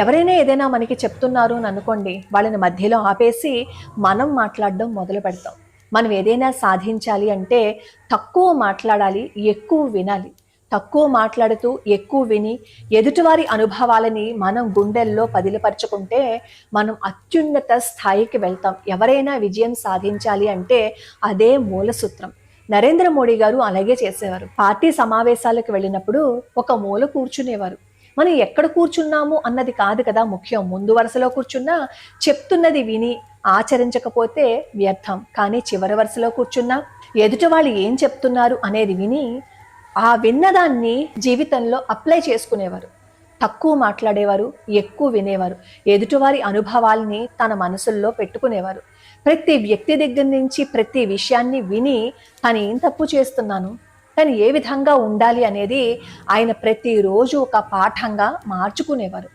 ఎవరైనా ఏదైనా మనకి చెప్తున్నారు అని అనుకోండి వాళ్ళని మధ్యలో ఆపేసి మనం మాట్లాడడం మొదలు పెడతాం. మనం ఏదైనా సాధించాలి అంటే తక్కువ మాట్లాడాలి ఎక్కువ వినాలి. తక్కువ మాట్లాడుతూ ఎక్కువ విని ఎదుటివారి అనుభవాలని మనం గుండెల్లో పదిలపరచుకుంటే మనం అత్యున్నత స్థాయికి వెళ్తాం. ఎవరైనా విజయం సాధించాలి అంటే అదే మూల సూత్రం నరేంద్ర మోడీ గారు అలాగే చేసేవారు. పార్టీ సమావేశాలకు వెళ్ళినప్పుడు ఒక మూల కూర్చునేవారు. మనం ఎక్కడ కూర్చున్నాము అన్నది కాదు కదా ముఖ్యం. ముందు వరుసలో కూర్చున్నా చెప్తున్నది విని ఆచరించకపోతే వ్యర్థం. కానీ చివరి వరుసలో కూర్చున్నా ఎదుటి వాళ్ళు ఏం చెప్తున్నారు అనేది విని ఆ విన్నదాన్ని జీవితంలో అప్లై చేసుకునేవారు. తక్కువ మాట్లాడేవారు ఎక్కువ వినేవారు. ఎదుటివారి అనుభవాల్ని తన మనసుల్లో పెట్టుకునేవారు. ప్రతి వ్యక్తి దగ్గర నుంచి ప్రతి విషయాన్ని విని తను ఏం తప్పు చేస్తున్నాను? కానీ ఏ విధంగా ఉండాలి అనేది ఆయన ప్రతిరోజు ఒక పాఠంగా మార్చుకునేవారు.